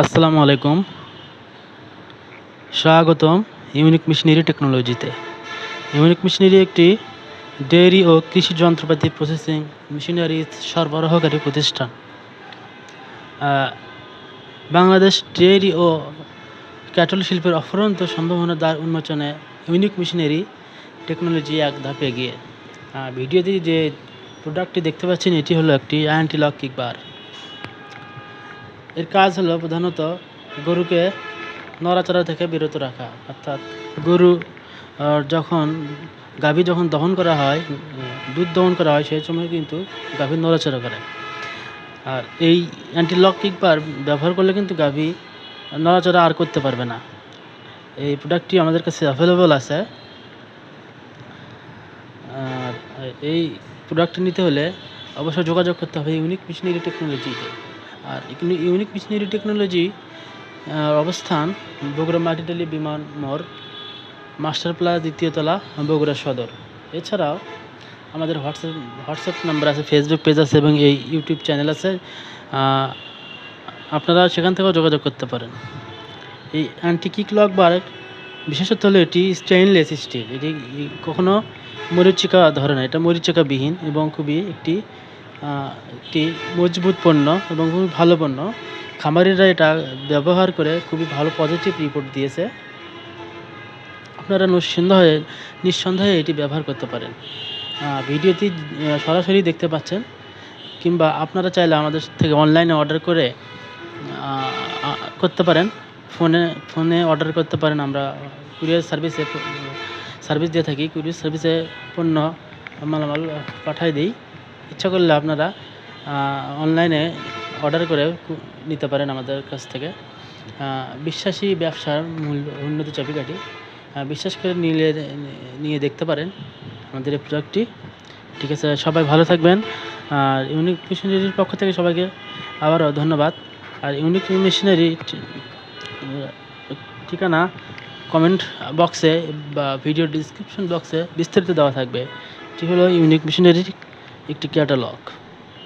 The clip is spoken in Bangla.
আসসালামু আলাইকুম। স্বাগতম ইউনিক মেশিনারি টেকনোলজিতে। ইউনিক মেশিনারি একটি ডেয়ারি ও কৃষি যন্ত্রপাতি প্রসেসিং মেশিনারি সরবরাহকারী প্রতিষ্ঠান। বাংলাদেশ ডেয়ারি ও ক্যাটল শিল্পের অফুরন্ত সম্ভাবনা দ্বার উন্মোচনে ইউনিক মেশিনারি টেকনোলজি এক ধাপে আহ, ভিডিওতে যে প্রোডাক্টটি দেখতে পাচ্ছেন এটি হলো একটি অ্যান্টি লক কিক বার এর কাজ হলো প্রধানত গরুকে নড়াচড়া থেকে বিরত রাখা। অর্থাৎ গরু যখন গাভী যখন দহন করা হয়, দুধ দহন করা হয়, সেই সময় কিন্তু গাভী নড়াচড়া করে। আর এই অ্যান্টি লক কিক বার ব্যবহার করলে কিন্তু গাভী নড়াচড়া আর করতে পারবে না। এই প্রোডাক্টটি আমাদের কাছে অ্যাভেলেবল আছে। আর এই প্রোডাক্ট নিতে হলে অবশ্যই যোগাযোগ করতে হবে ইউনিক মিশনারি টেকনোলজিতে। আর ইউনিক মিশনারি টেকনোলজি অবস্থান, বগুড়া মাটিডালি বিমান মোড়, মাস্টার প্লাজা দ্বিতীয় তলা, বগুড়া সদর। এছাড়াও আমাদের হোয়াটসঅ্যাপ হোয়াটসঅ্যাপ নাম্বার আছে ফেসবুক পেজ আছে এবং এই ইউটিউব চ্যানেল আছে। আপনারা সেখান থেকেও যোগাযোগ করতে পারেন। এই অ্যান্টি কিক লক বার বিশেষত হলো এটি স্টেইনলেস স্টিল এটি কখনো মরিচিকা ধরে না, এটা মরিচিকাবিহীন এবং খুবই একটি একটি মজবুত পণ্য এবং খুবই ভালো পণ্য। খামারিরা এটা ব্যবহার করে খুবই ভালো পজিটিভ রিপোর্ট দিয়েছে। আপনারা নিঃসন্দেহে নিঃসন্দেহে এটি ব্যবহার করতে পারেন। ভিডিওটি সরাসরি দেখতে পাচ্ছেন, কিংবা আপনারা চাইলে আমাদের থেকে অনলাইনে অর্ডার করে করতে পারেন। ফোনে ফোনে অর্ডার করতে পারেন। আমরা কুরিয়ার সার্ভিসে সার্ভিস দিয়ে থাকি। কুরিয়ার সার্ভিসে পণ্য, মালামাল পাঠাই দিই। ইচ্ছা করলে আপনারা অনলাইনে অর্ডার করে নিতে পারেন আমাদের কাছ থেকে। বিশ্বাসী ব্যবসার মূল উন্নতি চাবিকাঠি। বিশ্বাস করে নিলে, নিয়ে দেখতে পারেন আমাদের এই প্রোডাক্টটি ঠিক আছে, সবাই ভালো থাকবেন। আর ইউনিক মেশিনারির পক্ষ থেকে সবাইকে আবারও ধন্যবাদ। আর ইউনিক মেশিনারি ঠিকানা কমেন্ট বক্সে বা ভিডিও ডিসক্রিপশন বক্সে বিস্তারিত দেওয়া থাকবে। এটি হলো ইউনিক মেশিনারির একটি ক্যাটালগ।